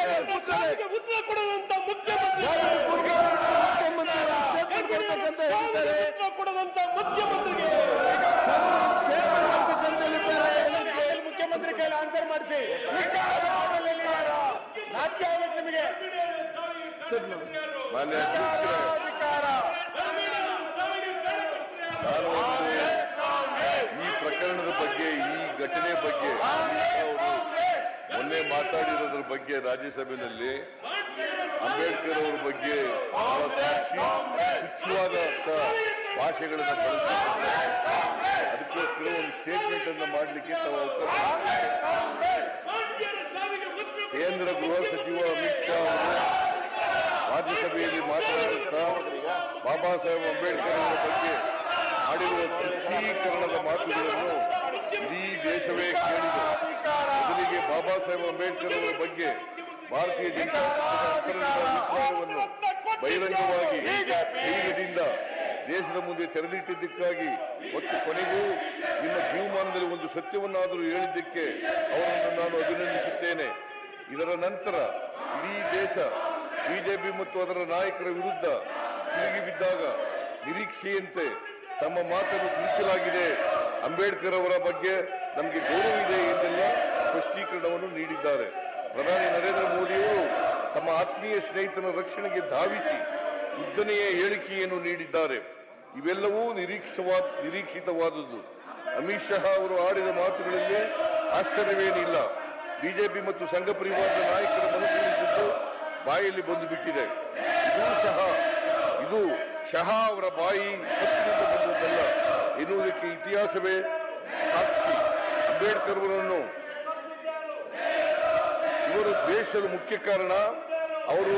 ಉತ್ತರ ಕೊಡುವಂತ ಮುಖ್ಯಮಂತ್ರಿಗೆ ಮುಖ್ಯಮಂತ್ರಿ ಕೈಲಿ ಆನ್ಸರ್ ಮಾಡಿಸಿ. ನಾಚಿಕೆ ಆಗ್ಬೇಕು ನಿಮಗೆ. ಈ ಪ್ರಕರಣದ ಬಗ್ಗೆ ಈ ಘಟನೆ ಬಗ್ಗೆ ಮೊನ್ನೆ ಮಾತಾಡಿರೋದ್ರ ಬಗ್ಗೆ ರಾಜ್ಯಸಭೆಯಲ್ಲಿ ಅಂಬೇಡ್ಕರ್ ಅವರ ಬಗ್ಗೆ ಹುಚ್ಚುವಾದ ಭಾಷೆಗಳನ್ನು ಬಳಸಿದ್ದಾರೆ ಅದಕ್ಕೋಸ್ಕರ ಒಂದು ಸ್ಟೇಟ್ಮೆಂಟ್ ಅನ್ನು ಮಾಡಲಿಕ್ಕೆ ತಾವು ಕೇಂದ್ರ ಗೃಹ ಸಚಿವ ಅಮಿತ್ ಶಾ ಅವರು ರಾಜ್ಯಸಭೆಯಲ್ಲಿ ಮಾತನಾಡುತ್ತಾ ಬಾಬಾ ಸಾಹೇಬ್ ಅಂಬೇಡ್ಕರ್ ಅವರ ಬಗ್ಗೆ ಮಾಡಿರುವ ತುಚ್ಛೀಕರಣದ ಮಾತುಗಳನ್ನು ಇಡೀ ದೇಶವೇ ಕೇಳಿದೆ. ಮೊದಲಿಗೆ ಬಾಬಾ ಸಾಹೇಬ್ ಅಂಬೇಡ್ಕರ್ ಅವರ ಬಗ್ಗೆ ಭಾರತೀಯ ಜನತಾ ಬಹಿರಂಗವಾಗಿ ಧೈರ್ಯದಿಂದ ದೇಶದ ಮುಂದೆ ತೆರೆದಿಟ್ಟಿದ್ದಕ್ಕಾಗಿ ಮತ್ತು ಕೊನೆಗೂ ನಿಮ್ಮ ಜೀವಮಾನದಲ್ಲಿ ಒಂದು ಸತ್ಯವನ್ನಾದರೂ ಹೇಳಿದ್ದಕ್ಕೆ ಅವರನ್ನು ನಾನು ಅಭಿನಂದಿಸುತ್ತೇನೆ. ಇದರ ನಂತರ ಇಡೀ ದೇಶ ಬಿಜೆಪಿ ಮತ್ತು ಅದರ ನಾಯಕರ ವಿರುದ್ಧ ತಿರುಗಿ ಬಿದ್ದಾಗ ನಿರೀಕ್ಷೆಯಂತೆ ತಮ್ಮ ಮಾತನ್ನು ತಿಳಿಸಲಾಗಿದೆ. ಅಂಬೇಡ್ಕರ್ ಅವರ ಬಗ್ಗೆ ನಮಗೆ ಗೌರವ ಇದೆ ಎಂದೆಲ್ಲ ಸ್ಪಷ್ಟೀಕರಣವನ್ನು ನೀಡಿದ್ದಾರೆ. ಪ್ರಧಾನಿ ನರೇಂದ್ರ ಮೋದಿಯವರು ತಮ್ಮ ಆತ್ಮೀಯ ಸ್ನೇಹಿತನ ರಕ್ಷಣೆಗೆ ಧಾವಿಸಿ ಉದ್ದನೆಯ ಹೇಳಿಕೆಯನ್ನು ನೀಡಿದ್ದಾರೆ. ಇವೆಲ್ಲವೂ ನಿರೀಕ್ಷವಾ, ನಿರೀಕ್ಷಿತವಾದದ್ದು. ಅಮಿತ್ ಶಾ ಅವರು ಆಡಿದ ಮಾತುಗಳಲ್ಲಿ ಆಶ್ಚರ್ಯವೇನಿಲ್ಲ. ಬಿಜೆಪಿ ಮತ್ತು ಸಂಘ ಪರಿವಾರದ ನಾಯಕರ ಮನಸ್ಸಿದ್ದು ಬಾಯಲ್ಲಿ ಬಂದು ಬಿಟ್ಟಿದೆ ಇದು ಸಹ ಇದು ಶಹಾ ಅವರ ಬಾಯಿ ಬಂದಿದ್ದಲ್ಲ. ಎನ್ನುವುದಕ್ಕೆ ಇತಿಹಾಸವೇ ಸಾಕ್ಷಿ. ಅಂಬೇಡ್ಕರ್ ಅವರನ್ನು ಇವರು ದೇಶದ ಮುಖ್ಯ ಕಾರಣ. ಅವರು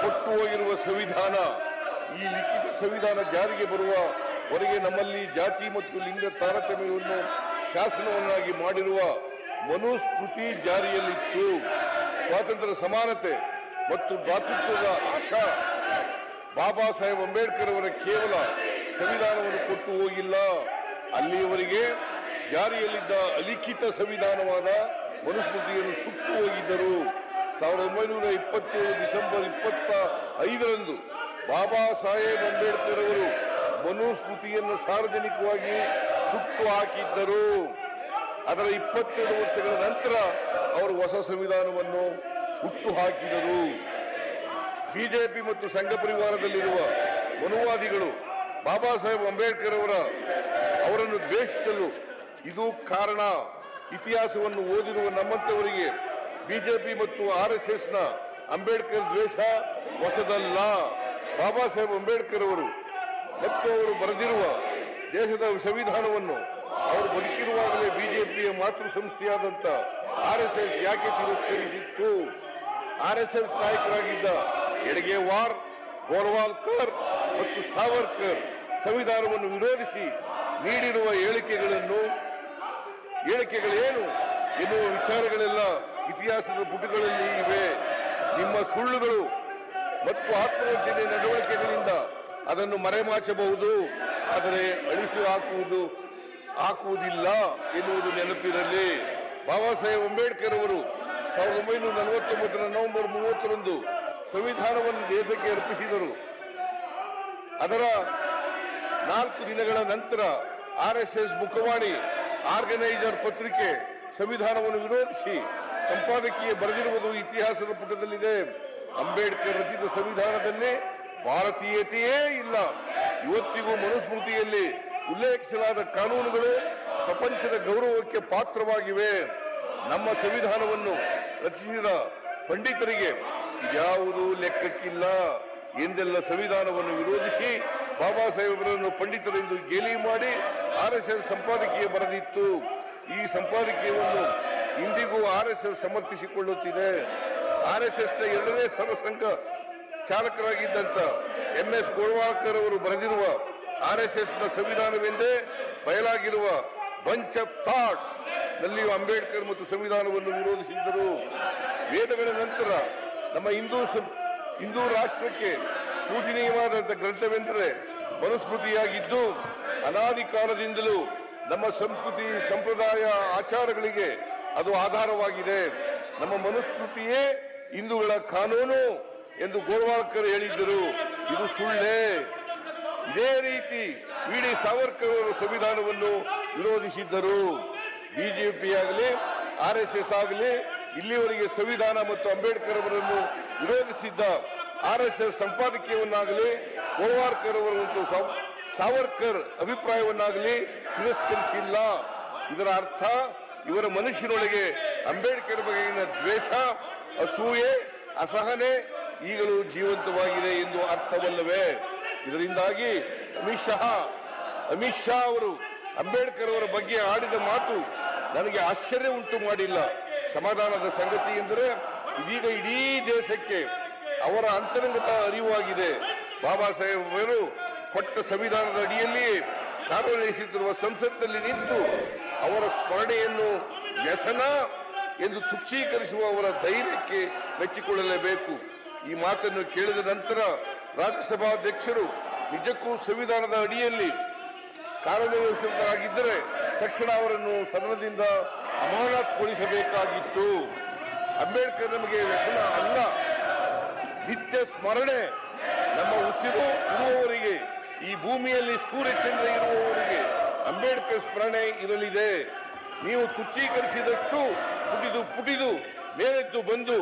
ಕೊಟ್ಟು ಹೋಗಿರುವ ಸಂವಿಧಾನ, ಈ ಲಿಖಿತ ಸಂವಿಧಾನ ಜಾರಿಗೆ ಬರುವ ವರೆಗೆ ನಮ್ಮಲ್ಲಿ ಜಾತಿ ಮತ್ತು ಲಿಂಗ ತಾರತಮ್ಯವನ್ನು ಶಾಸನವನ್ನಾಗಿ ಮಾಡಿರುವ ಮನುಸ್ಮೃತಿ ಜಾರಿಯಲ್ಲಿತ್ತು. ಸ್ವಾತಂತ್ರ್ಯ ಸಮಾನತೆ ಮತ್ತು ಭ್ರಾತೃತ್ವದ ಆಶಾ ಬಾಬಾ ಸಾಹೇಬ್ ಅಂಬೇಡ್ಕರ್ ಅವರ ಕೇವಲ ಸಂವಿಧಾನವನ್ನು ಕೊಟ್ಟು ಹೋಗಿಲ್ಲ. ಅಲ್ಲಿಯವರೆಗೆ ಜಾರಿಯಲ್ಲಿದ್ದ ಅಲಿಖಿತ ಸಂವಿಧಾನವಾದ ಮನುಸ್ಮೃತಿಯನ್ನು ಸುಟ್ಟು ಹೋಗಿದ್ದರು. ಸಾವಿರದ ಒಂಬೈನೂರ ಇಪ್ಪತ್ತೇಳು ಡಿಸೆಂಬರ್ ಇಪ್ಪತ್ತ ಐದರಂದು ಬಾಬಾ ಸಾಹೇಬ್ ಅಂಬೇಡ್ಕರ್ ಅವರು ಮನುಸ್ಮೃತಿಯನ್ನು ಸಾರ್ವಜನಿಕವಾಗಿ ಸುಟ್ಟು ಹಾಕಿದ್ದರು. ಅದರ ಇಪ್ಪತ್ತೆರಡು ವರ್ಷಗಳ ನಂತರ ಅವರು ಹೊಸ ಸಂವಿಧಾನವನ್ನು ಹುಟ್ಟು ಹಾಕಿದರು. ಬಿಜೆಪಿ ಮತ್ತು ಸಂಘ ಪರಿವಾರದಲ್ಲಿರುವ ಮನುವಾದಿಗಳು ಬಾಬಾ ಸಾಹೇಬ್ ಅಂಬೇಡ್ಕರ್ ಅವರ ಅವರನ್ನು ದ್ವೇಷಿಸಲು ಇದು ಕಾರಣ ಇತಿಹಾಸವನ್ನು ಓದಿರುವ ನಮ್ಮಂತವರಿಗೆ ಬಿಜೆಪಿ ಮತ್ತು ಆರ್ಎಸ್ಎಸ್ನ ಅಂಬೇಡ್ಕರ್ ದ್ವೇಷ ಹೊಸದಲ್ಲ ಬಾಬಾ ಸಾಹೇಬ್ ಅಂಬೇಡ್ಕರ್ ಅವರು ಮತ್ತು ಅವರು ಬರೆದಿರುವ ದೇಶದ ಸಂವಿಧಾನವನ್ನು ಅವರು ಬದುಕಿರುವಾಗಲೇ ಬಿಜೆಪಿಯ ಮಾತೃ ಎಸ್ ಎಸ್ ಯಾಕೆ ತಿರಸ್ಕರಿಸಿತ್ತು? ಆರ್ಎಸ್ಎಸ್ ನಾಯಕರಾಗಿದ್ದ ಎಡಗೇವಾರ್, ಗೋರ್ವಾಲ್ಕರ್ ಮತ್ತು ಸಾವರ್ಕರ್ ಸಂವಿಧಾನವನ್ನು ವಿರೋಧಿಸಿ ನೀಡಿರುವ ಹೇಳಿಕೆಗಳನ್ನು ಹೇಳಿಕೆಗಳೇನು? ಎನ್ನುವ ವಿಚಾರಗಳೆಲ್ಲ ಇತಿಹಾಸದ ಪುಟಗಳಲ್ಲಿ ಇವೆ. ನಿಮ್ಮ ಸುಳ್ಳುಗಳು ಮತ್ತು ಆತ್ಮವಂಚನೆ ನಡವಳಿಕೆಗಳಿಂದ ಅದನ್ನು ಮರೆಮಾಚಬಹುದು, ಆದರೆ ಅಳಿಸಿ ಹಾಕುವುದು, ಹಾಕುವುದಿಲ್ಲ ಎನ್ನುವುದು ನೆನಪಿರಲಿ. ಬಾಬಾ ಸಾಹೇಬ್ ಅಂಬೇಡ್ಕರ್ ಅವರು ಸಾವಿರದ ಒಂಬೈನೂರ ನಲವತ್ತೊಂಬತ್ತರ ನವೆಂಬರ್ ಮೂವತ್ತರಂದು ಸಂವಿಧಾನವನ್ನು ದೇಶಕ್ಕೆ ಅರ್ಪಿಸಿದರು. ಅದರ ನಾಲ್ಕು ದಿನಗಳ ನಂತರ ಆರ್ಎಸ್ಎಸ್ ಮುಖವಾಣಿ ಆರ್ಗನೈಸರ್ ಪತ್ರಿಕೆ ಸಂವಿಧಾನವನ್ನು ವಿರೋಧಿಸಿ ಸಂಪಾದಕೀಯ ಬರೆದಿರುವುದು ಇತಿಹಾಸದ ಪುಟದಲ್ಲಿದೆ. ಅಂಬೇಡ್ಕರ್ ರಚಿತ ಸಂವಿಧಾನದಲ್ಲಿ ಭಾರತೀಯತೆಯೇ ಇಲ್ಲ. ಇವತ್ತಿಗೂ ಮನುಸ್ಮೃತಿಯಲ್ಲಿ ಉಲ್ಲೇಖಿಸಲಾದ ಕಾನೂನುಗಳು ಪ್ರಪಂಚದ ಗೌರವಕ್ಕೆ ಪಾತ್ರವಾಗಿವೆ. ನಮ್ಮ ಸಂವಿಧಾನವನ್ನು ರಚಿಸಿದ ಪಂಡಿತರಿಗೆ ಯಾವುದು ಲೆಕ್ಕಕ್ಕಿಲ್ಲ ಎಂದೆಲ್ಲ ಸಂವಿಧಾನವನ್ನು ವಿರೋಧಿಸಿ ಬಾಬಾ ಸಾಹೇಬರನ್ನು ಪಂಡಿತರೆಂದು ಗೇಲಿ ಮಾಡಿ ಆರ್ಎಸ್ಎಸ್ ಸಂಪಾದಕೀಯ ಬರೆದಿತ್ತು. ಈ ಸಂಪಾದಕೀಯವನ್ನು ಇಂದಿಗೂ ಆರ್ ಎಸ್ ಎಸ್ ಸಮರ್ಥಿಸಿಕೊಳ್ಳುತ್ತಿದೆ. ಆರ್ ಎಸ್ ಎಸ್ನ ಎರಡನೇ ಸರ್ವಸಂಘ ಚಾಲಕರಾಗಿದ್ದಂತ ಎಂ ಎಸ್ ಗೋಳ್ವಾಳ್ಕರ್ ಅವರು ಬರೆದಿರುವ ಆರ್ ಎಸ್ ಎಸ್ನ ಸಂವಿಧಾನವೆಂದೇ ಬಯಲಾಗಿರುವ ಬಂಚ್ ಆಫ್ ಥಾಟ್ಸ್ ನಲ್ಲಿಯೂ ಅಂಬೇಡ್ಕರ್ ಮತ್ತು ಸಂವಿಧಾನವನ್ನು ವಿರೋಧಿಸಿದ್ದರು. ವೇದಗಳ ನಂತರ ನಮ್ಮ ಹಿಂದೂ ಹಿಂದೂ ರಾಷ್ಟ್ರಕ್ಕೆ ಪೂಜನೀಯವಾದಂಥ ಗ್ರಂಥವೆಂದರೆ ಮನುಸ್ಮೃತಿಯಾಗಿದ್ದು ಅನಾದಿ ಕಾಲದಿಂದಲೂ ನಮ್ಮ ಸಂಸ್ಕೃತಿ, ಸಂಪ್ರದಾಯ, ಆಚಾರಗಳಿಗೆ ಅದು ಆಧಾರವಾಗಿದೆ. ನಮ್ಮ ಮನುಸ್ಮೃತಿಯೇ ಹಿಂದೂಗಳ ಕಾನೂನು ಎಂದು ಗೋಳ್ವಾಳ್ಕರ್ ಹೇಳಿದ್ದರು. ಇದು ಸುಳ್ಳೇ. ಇದೇ ರೀತಿ ವಿ ಸಾವರ್ಕರ್ ಅವರು ಸಂವಿಧಾನವನ್ನು ವಿರೋಧಿಸಿದ್ದರು. ಬಿಜೆಪಿ ಆಗಲಿ, ಆರ್ ಎಸ್ ಎಸ್ ಆಗಲಿ, ಇಲ್ಲಿವರೆಗೆ ಸಂವಿಧಾನ ಮತ್ತು ಅಂಬೇಡ್ಕರ್ ಅವರನ್ನು ವಿರೋಧಿಸಿದ್ದ ಆರ್ ಎಸ್ ಎಸ್ ಸಂಪಾದಕೀಯವನ್ನಾಗಲಿ ಗೋಳ್ವಾರ್ಕರ್ ಅವರು ಮತ್ತು ಸಾವರ್ಕರ್ ಅಭಿಪ್ರಾಯವನ್ನಾಗಲಿ ತಿರಸ್ಕರಿಸಿಲ್ಲ. ಇದರ ಅರ್ಥ ಇವರ ಮನುಷ್ಯನೊಳಗೆ ಅಂಬೇಡ್ಕರ್ ಬಗೆಗಿನ ದ್ವೇಷ, ಅಸೂಯೆ, ಅಸಹನೆ ಈಗಲೂ ಜೀವಂತವಾಗಿದೆ ಎಂದು ಅರ್ಥವಲ್ಲವೇ? ಇದರಿಂದಾಗಿ ಅಮಿತ್ ಶಾ ಅಮಿತ್ ಶಾ ಅವರು ಅಂಬೇಡ್ಕರ್ ಅವರ ಬಗ್ಗೆ ಆಡಿದ ಮಾತು ನನಗೆ ಆಶ್ಚರ್ಯ ಉಂಟು ಮಾಡಿಲ್ಲ. ಸಮಾಧಾನದ ಸಂಗತಿ ಎಂದರೆ ಇದೀಗ ಇಡೀ ದೇಶಕ್ಕೆ ಅವರ ಅಂತರಂಗತ ಅರಿವಾಗಿದೆ. ಬಾಬಾ ಸಾಹೇಬ್ ಅವರು ಕೊಟ್ಟ ಸಂವಿಧಾನದ ಅಡಿಯಲ್ಲಿ ಕಾರ್ಯನಿರ್ವಹಿಸುತ್ತಿರುವ ಸಂಸತ್ನಲ್ಲಿ ನಿಂತು ಅವರ ಸ್ಮರಣೆಯನ್ನು ವ್ಯಸನ ಎಂದು ತುಚ್ಛೀಕರಿಸುವ ಅವರ ಧೈರ್ಯಕ್ಕೆ ಮೆಚ್ಚಿಕೊಳ್ಳಲೇಬೇಕು. ಈ ಮಾತನ್ನು ಕೇಳಿದ ನಂತರ ರಾಜ್ಯಸಭಾಧ್ಯಕ್ಷರು ನಿಜಕ್ಕೂ ಸಂವಿಧಾನದ ಅಡಿಯಲ್ಲಿ ಕಾರ್ಯನಿರ್ವಹಿಸುತ್ತರಾಗಿದ್ದರೆ ತಕ್ಷಣ ಅವರನ್ನು ಸದನದಿಂದ ಅಮಾನತುಗೊಳಿಸಬೇಕಾಗಿತ್ತು. ಅಂಬೇಡ್ಕರ್ ನಮಗೆ ವ್ಯಸನ ಅಲ್ಲ, ನಿತ್ಯ ಸ್ಮರಣೆ ನಮ್ಮ ಉಸಿರು ಇರುವವರಿಗೆ ಈ ಭೂಮಿಯಲ್ಲಿ ಸೂರ್ಯಚಂದ್ರ ಇರುವವರಿಗೆ ಅಂಬೇಡ್ಕರ್ ಸ್ಮರಣೆ ಇರಲಿದೆ. ನೀವು ತುಚ್ಛೀಕರಿಸಿದಷ್ಟು ಪುಟಿದು ಪುಟಿದು ಮೇಲೆದ್ದು ಬಂದು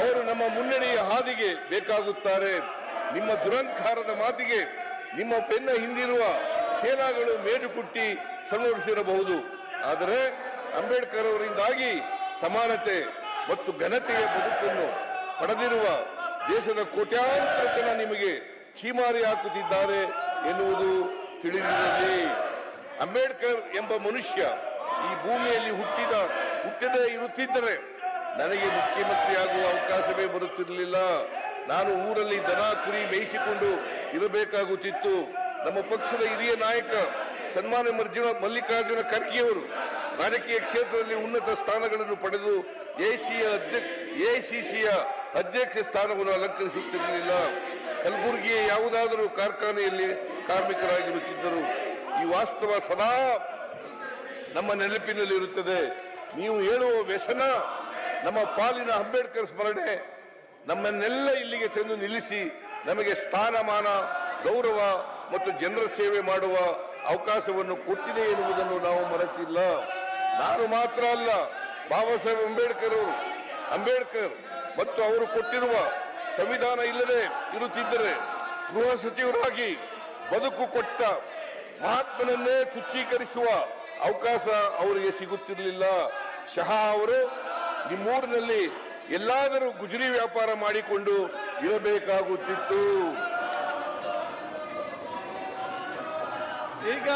ಅವರು ನಮ್ಮ ಮುನ್ನಡೆಯ ಹಾದಿಗೆ ಬೇಕಾಗುತ್ತಾರೆ. ನಿಮ್ಮ ದುರಂಕಾರದ ಮಾತಿಗೆ ನಿಮ್ಮ ಬೆನ್ನ ಹಿಂದಿರುವ ಸೇನಾಗಳು ಮೇಜು ಕುಟ್ಟಿ ಸಂಭವಿಸಿರಬಹುದು ಆದರೆ ಅಂಬೇಡ್ಕರ್ ಅವರಿಂದಾಗಿ ಸಮಾನತೆ ಮತ್ತು ಘನತೆಯ ಬದುಕನ್ನು ಪಡೆದಿರುವ ದೇಶದ ಕೋಟ್ಯಾಂತರ ಜನ ನಿಮಗೆ ಚೀಮಾರಿ ಹಾಕುತ್ತಿದ್ದಾರೆ ಎನ್ನುವುದು ತಿಳಿದಿರಲಿ ಅಂಬೇಡ್ಕರ್ ಎಂಬ ಮನುಷ್ಯ ಈ ಭೂಮಿಯಲ್ಲಿ ಹುಟ್ಟಿದ, ಹುಟ್ಟದೆ ಇರುತ್ತಿದ್ದರೆ ನನಗೆ ಮುಖ್ಯಮಂತ್ರಿಯಾಗುವ ಅವಕಾಶವೇ ಬರುತ್ತಿರಲಿಲ್ಲ. ನಾನು ಊರಲ್ಲಿ ದನ, ಕುರಿ ಮೇಯಿಸಿಕೊಂಡು ಇರಬೇಕಾಗುತ್ತಿತ್ತು. ನಮ್ಮ ಪಕ್ಷದ ಹಿರಿಯ ನಾಯಕ ಸನ್ಮಾನ್ಯ ಮರ್ಜುನ ಮಲ್ಲಿಕಾರ್ಜುನ ಖರ್ಗೆಯವರು ರಾಜಕೀಯ ಕ್ಷೇತ್ರದಲ್ಲಿ ಉನ್ನತ ಸ್ಥಾನಗಳನ್ನು ಪಡೆದು ಎಸಿಯ ಎಸಿಸಿಯ ಅಧ್ಯಕ್ಷ ಸ್ಥಾನವನ್ನು ಅಲಂಕರಿಸುತ್ತಿರಲಿಲ್ಲ. ಕಲಬುರಗಿಯ ಯಾವುದಾದರೂ ಕಾರ್ಖಾನೆಯಲ್ಲಿ ಕಾರ್ಮಿಕರಾಗಿರುತ್ತಿದ್ದರು ಈ ವಾಸ್ತವ ಸದಾ ನಮ್ಮ ನೆನಪಿನಲ್ಲಿ ಇರುತ್ತದೆ. ನೀವು ಹೇಳುವ ವ್ಯಸನ, ನಮ್ಮ ಪಾಲಿನ ಅಂಬೇಡ್ಕರ್ ಸ್ಮರಣೆ ನಮ್ಮನ್ನೆಲ್ಲ ಇಲ್ಲಿಗೆ ತಂದು ನಿಲ್ಲಿಸಿ ನಮಗೆ ಸ್ಥಾನಮಾನ, ಗೌರವ ಮತ್ತು ಜನರ ಸೇವೆ ಮಾಡುವ ಅವಕಾಶವನ್ನು ಕೊಟ್ಟಿದೆ ಎನ್ನುವುದನ್ನು ನಾವು ಮರೆಸಿಲ್ಲ ನಾನು ಮಾತ್ರ ಅಲ್ಲ, ಬಾಬಾ ಸಾಹೇಬ್ ಅಂಬೇಡ್ಕರ್ ಅಂಬೇಡ್ಕರ್ ಮತ್ತು ಅವರು ಕೊಟ್ಟಿರುವ ಸಂವಿಧಾನ ಇಲ್ಲದೆ ಇರುತ್ತಿದ್ದರೆ ಗೃಹ ಸಚಿವರಾಗಿ ಬದುಕು ಕೊಟ್ಟ ಮಹಾತ್ಮನನ್ನೇ ತುಚ್ಛೀಕರಿಸುವ ಅವಕಾಶ ಅವರಿಗೆ ಸಿಗುತ್ತಿರಲಿಲ್ಲ. ಶಹಾ ಅವರು ನಿಮ್ಮೂರಿನಲ್ಲಿ ಎಲ್ಲಾದರೂ ಗುಜರಿ ವ್ಯಾಪಾರ ಮಾಡಿಕೊಂಡು ಇರಬೇಕಾಗುತ್ತಿತ್ತು. ಈಗ